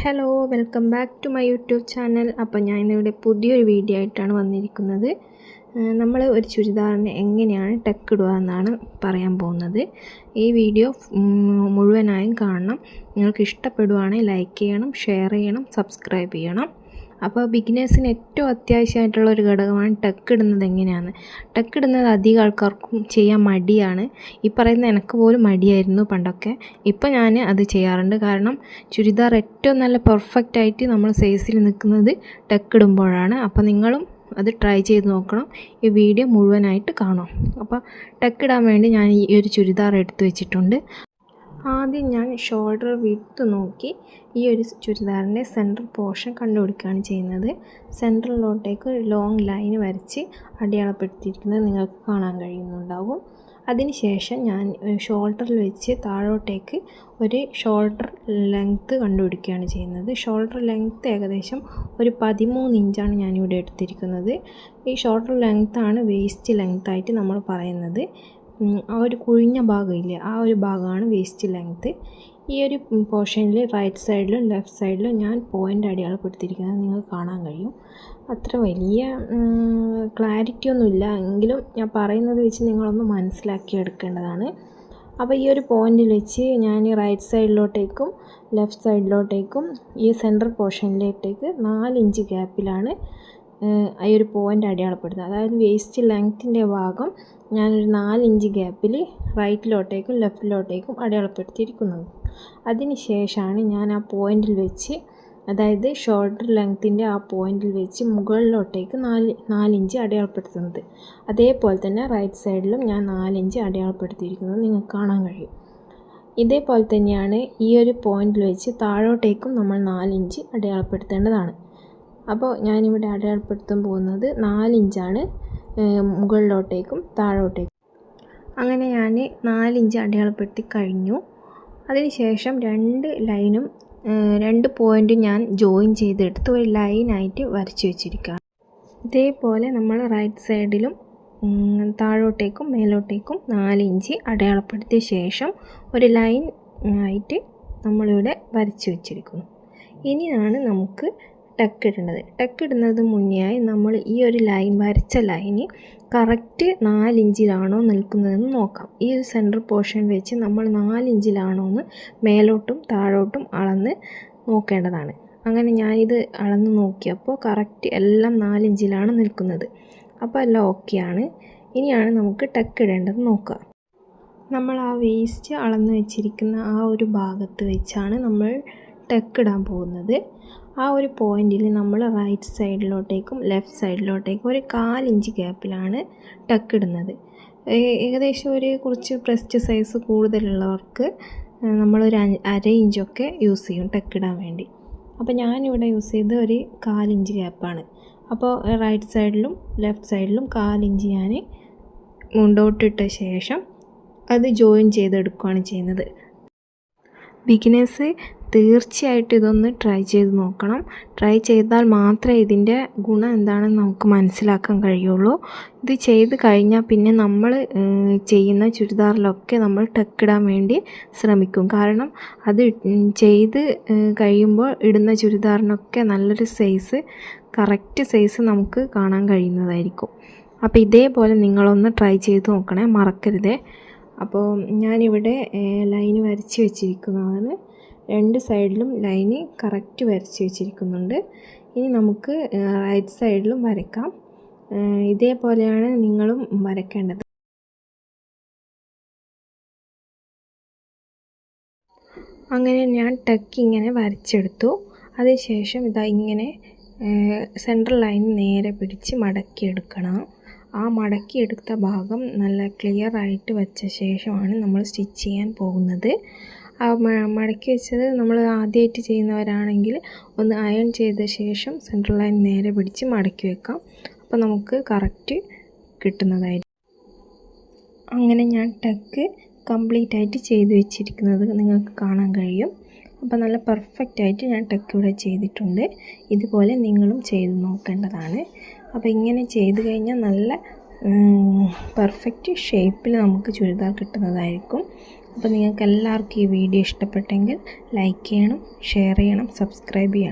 Hello welcome back to my YouTube channel അപ്പോൾ ഞാൻ ഇന്നിവിടെ പുതിയൊരു വീഡിയോ ആയിട്ടാണ് വന്നിരിക്കുന്നത്. നമ്മൾ ഒരു ചുരിദാറിന് എങ്ങനെയാണ് ടെക്ക് ഇടുക എന്നാണ് പറയാൻ പോകുന്നത്. ഈ വീഡിയോ മുഴുവനായും കാണണം. നിങ്ങൾക്ക് ഇഷ്ടപ്പെടുവാണെങ്കിൽ ലൈക്ക് ചെയ്യണം ഷെയർ ചെയ്യണം സബ്സ്ക്രൈബ് ചെയ്യണം. അപ്പോൾ ബിഗിനേഴ്സിന് ഏറ്റവും അത്യാവശ്യമായിട്ടുള്ള ഒരു ഘടകമാണ് ടക്ക് ഇടുന്നത് എങ്ങനെയാണ്? ടക്ക് ഇടുന്നത് അധികം ആൾക്കാർക്കും ചെയ്യാൻ മടിയാണ്. ഈ പറയുന്ന എനിക്ക് പോലും മടിയായിരുന്നു പണ്ടൊക്കെ. ഇപ്പോൾ ഞാൻ അത് ചെയ്യാറുണ്ട്. കാരണം ചുരിദാർ ഏറ്റവും നല്ല പെർഫെക്റ്റ് ആയിട്ട് നമ്മൾ സൈസിൽ നിൽക്കുന്നത് ടക്ക് ഇടുമ്പോഴാണ്. അപ്പോൾ നിങ്ങളും അത് ട്രൈ ചെയ്ത് നോക്കണം. ഈ വീഡിയോ മുഴുവനായിട്ട് കാണാം. അപ്പോൾ ടക്ക് ഇടാൻ വേണ്ടി ഞാൻ ഈ ഒരു ചുരിദാർ എടുത്തു വെച്ചിട്ടുണ്ട്. ആദ്യം ഞാൻ ഷോൾഡർ വിട്ട് നോക്കി ഈ ഒരു ചുരിദാറിന്റെ സെൻട്രൽ പോർഷൻ കണ്ടുപിടിക്കുകയാണ് ചെയ്യുന്നത്. സെൻട്രലിലോട്ടേക്ക് ഒരു ലോങ് ലൈൻ വരച്ച് അടയാളപ്പെടുത്തിയിരിക്കുന്നത് നിങ്ങൾക്ക് കാണാൻ കഴിയുന്നുണ്ടാകും അതിനുശേഷം ഞാൻ ഷോൾഡറിൽ വെച്ച് താഴോട്ടേക്ക് ഒരു ഷോൾഡർ ലെങ്ത്ത് കണ്ടുപിടിക്കുകയാണ് ചെയ്യുന്നത്. ഷോൾഡർ ലെങ്ത്ത് ഏകദേശം ഒരു പതിമൂന്ന് ഇഞ്ചാണ് ഞാനിവിടെ എടുത്തിരിക്കുന്നത്. ഈ ഷോൾഡർ ലെങ്ത്താണ് വേസ്റ്റ് ലെങ്ത്തായിട്ട് നമ്മൾ പറയുന്നത്. ആ ഒരു കുഴിഞ്ഞ ഭാഗമില്ലേ ആ ഒരു ഭാഗമാണ് വേസ്റ്റ് ലെങ്ത്ത് ഈ ഒരു പോർഷനിൽ റൈറ്റ് സൈഡിലും ലെഫ്റ്റ് സൈഡിലും ഞാൻ പോയിന്റ് അടയാളപ്പെടുത്തിയിരിക്കുന്നത് നിങ്ങൾക്ക് കാണാൻ കഴിയും. അത്ര വലിയ ക്ലാരിറ്റി ഒന്നുമില്ല. എങ്കിലും ഞാൻ പറയുന്നത് വെച്ച് നിങ്ങളൊന്ന് മനസ്സിലാക്കി എടുക്കേണ്ടതാണ്. അപ്പോൾ ഈ ഒരു പോയിന്റിൽ വെച്ച് ഞാൻ റൈറ്റ് സൈഡിലോട്ടേക്കും ലെഫ്റ്റ് സൈഡിലോട്ടേക്കും ഈ സെന്റർ പോർഷനിലോട്ടേക്ക് നാല് ഇഞ്ച് ഗ്യാപ്പിലാണ് ഈ ഒരു പോയിന്റ് അടയാളപ്പെടുത്തുന്നത് അതായത് വേസ്റ്റ് ലെങ്ത്തിന്റെ ഭാഗം ഞാനൊരു നാലിഞ്ച് ഗ്യാപ്പിൽ റൈറ്റിലോട്ടേക്കും ലെഫ്റ്റിലോട്ടേക്കും അടയാളപ്പെടുത്തിയിരിക്കുന്നത്. അതിന് ശേഷമാണ് ഞാൻ ആ പോയിന്റിൽ വെച്ച് അതായത് ഷോൾഡർ ലെങ്ത്തിന്റെ ആ പോയിന്റിൽ വെച്ച് മുകളിലോട്ടേക്ക് നാല് നാലിഞ്ച് അടയാളപ്പെടുത്തുന്നത്. അതേപോലെ തന്നെ റൈറ്റ് സൈഡിലും ഞാൻ നാലിഞ്ച് അടയാളപ്പെടുത്തിയിരിക്കുന്നത് നിങ്ങൾക്ക് കാണാൻ കഴിയും. ഇതേപോലെ തന്നെയാണ് ഈ ഒരു പോയിന്റിൽ വെച്ച് താഴോട്ടേക്കും നമ്മൾ നാലിഞ്ച് അടയാളപ്പെടുത്തേണ്ടതാണ്. അപ്പോൾ ഞാനിവിടെ അടയാളപ്പെടുത്താൻ പോകുന്നത് നാലിഞ്ചാണ് മുകളിലോട്ടേക്കും താഴോട്ടേക്കും. അങ്ങനെ ഞാൻ നാലിഞ്ച് അടയാളപ്പെടുത്തി കഴിഞ്ഞു. അതിനുശേഷം രണ്ട് ലൈനും രണ്ട് പോയിന്റും ഞാൻ ജോയിൻ ചെയ്തെടുത്ത് ഒരു ലൈനായിട്ട് വരച്ച് വെച്ചിരിക്കുകയാണ്. ഇതേപോലെ നമ്മൾ റൈറ്റ് സൈഡിലും താഴോട്ടേക്കും മേലോട്ടേക്കും നാലിഞ്ച് അടയാളപ്പെടുത്തിയ ശേഷം ഒരു ലൈൻ ആയിട്ട് നമ്മളിവിടെ വരച്ച് വെച്ചിരിക്കുന്നു. ഇനിയാണ് നമുക്ക് ടക്ക് ഇടേണ്ടത് ടക്ക് ഇടുന്നത് മുന്നെയായി നമ്മൾ ഈ ഒരു ലൈൻ വരച്ച ലൈന് കറക്റ്റ് നാലിഞ്ചിലാണോ നിൽക്കുന്നതെന്ന് നോക്കാം. ഈ ഒരു സെന്റർ പോർഷൻ വെച്ച് നമ്മൾ നാലിഞ്ചിലാണോ എന്ന് മേലോട്ടും താഴോട്ടും അളന്ന് നോക്കേണ്ടതാണ്. അങ്ങനെ ഞാനിത് അളന്ന് നോക്കിയപ്പോൾ കറക്റ്റ് എല്ലാം നാലിഞ്ചിലാണ് നിൽക്കുന്നത്. അപ്പോൾ എല്ലാം ആണ്. ഇനിയാണ് നമുക്ക് ടക്ക് ഇടേണ്ടത് നോക്കുക. നമ്മൾ ആ വേസ്റ്റ് അളന്ന് വെച്ചിരിക്കുന്ന ആ ഒരു ഭാഗത്ത് വെച്ചാണ് നമ്മൾ ടക്ക് ഇടാൻ പോകുന്നത്. ആ ഒരു പോയിന്റിൽ നമ്മൾ റൈറ്റ് സൈഡിലോട്ടേക്കും ലെഫ്റ്റ് സൈഡിലോട്ടേക്കും ഒരു കാലിഞ്ച് ഗ്യാപ്പിലാണ് ടക്ക് ഇടുന്നത് ഏകദേശം ഒരു കുറച്ച് ബ്രസ്റ്റ് സൈസ് കൂടുതലുള്ളവർക്ക് നമ്മളൊരു അര ഇഞ്ചൊക്കെ യൂസ് ചെയ്യും ടക്ക് ഇടാൻ വേണ്ടി. അപ്പോൾ ഞാനിവിടെ യൂസ് ചെയ്ത് ഒരു കാലിഞ്ച് ഗ്യാപ്പാണ് അപ്പോൾ റൈറ്റ് സൈഡിലും ലെഫ്റ്റ് സൈഡിലും കാലിഞ്ച് ഞാൻ മുണ്ടോട്ടിട്ട ശേഷം അത് ജോയിൻ ചെയ്തെടുക്കുകയാണ് ചെയ്യുന്നത്. ബിഗിനേഴ്സ് തീർച്ചയായിട്ടും ഇതൊന്ന് ട്രൈ ചെയ്ത് നോക്കണം. ട്രൈ ചെയ്താൽ മാത്രമേ ഇതിന്റെ ഗുണം എന്താണെന്ന് നമുക്ക് മനസ്സിലാക്കാൻ കഴിയുള്ളൂ. ഇത് ചെയ്ത് കഴിഞ്ഞാൽ പിന്നെ നമ്മൾ ചെയ്യുന്ന ചുരിദാറിലൊക്കെ നമ്മൾ ടക്കിടാൻ വേണ്ടി ശ്രമിക്കും. കാരണം അത് ചെയ്ത് കഴിയുമ്പോൾ ഇടുന്ന ചുരിദാറിനൊക്കെ നല്ലൊരു സൈസ് കറക്റ്റ് സൈസ് നമുക്ക് കാണാൻ കഴിയുന്നതായിരിക്കും. അപ്പോൾ ഇതേപോലെ നിങ്ങളൊന്ന് ട്രൈ ചെയ്ത് നോക്കണേ. മറക്കരുതേ. അപ്പോൾ ഞാനിവിടെ ലൈന് വരച്ച് വെച്ചിരിക്കുന്നതാണ്. രണ്ട് സൈഡിലും ലൈന് കറക്റ്റ് വരച്ച് വെച്ചിരിക്കുന്നുണ്ട്. ഇനി നമുക്ക് റൈറ്റ് സൈഡിലും വരയ്ക്കാം. ഇതേപോലെയാണ് നിങ്ങളും വരയ്ക്കേണ്ടത്. അങ്ങനെ ഞാൻ ടക്ക് ഇങ്ങനെ വരച്ചെടുത്തു. അതിനുശേഷം ഇതാ ഇങ്ങനെ സെൻട്രൽ ലൈൻ നേരെ പിടിച്ച് മടക്കിയെടുക്കണം. ആ മടക്കിയെടുത്ത ഭാഗം നല്ല ക്ലിയർ ആയിട്ട് വെച്ച ശേഷമാണ് നമ്മൾ സ്റ്റിച്ച് ചെയ്യാൻ പോകുന്നത്. ആ മടക്കി വെച്ചത് നമ്മൾ ആദ്യമായിട്ട് ചെയ്യുന്നവരാണെങ്കിൽ ഒന്ന് അയൺ ചെയ്ത ശേഷം സെൻട്രൽ ലൈൻ നേരെ പിടിച്ച് മടക്കി വെക്കാം. അപ്പോൾ നമുക്ക് കറക്റ്റ് കിട്ടുന്നതായിരിക്കും അങ്ങനെ ഞാൻ ടക്ക് കംപ്ലീറ്റ് ആയിട്ട് ചെയ്ത് വെച്ചിരിക്കുന്നത് നിങ്ങൾക്ക് കാണാൻ കഴിയും. അപ്പോൾ നല്ല പെർഫെക്റ്റ് ആയിട്ട് ഞാൻ ടക്ക് ഇവിടെ ചെയ്തിട്ടുണ്ട്. ഇതുപോലെ നിങ്ങളും ചെയ്ത് നോക്കേണ്ടതാണ്. അപ്പോൾ ഇങ്ങനെ ചെയ്ത് കഴിഞ്ഞാൽ നല്ല പെർഫെക്റ്റ് ഷേപ്പിൽ നമുക്ക് ചുരിദാർ കിട്ടുന്നതായിരിക്കും. അപ്പോൾ നിങ്ങൾക്ക് എല്ലാവർക്കും ഈ വീഡിയോ ഇഷ്ടപ്പെട്ടെങ്കിൽ ലൈക്ക് ചെയ്യണം ഷെയർ ചെയ്യണം സബ്സ്ക്രൈബ് ചെയ്യണം.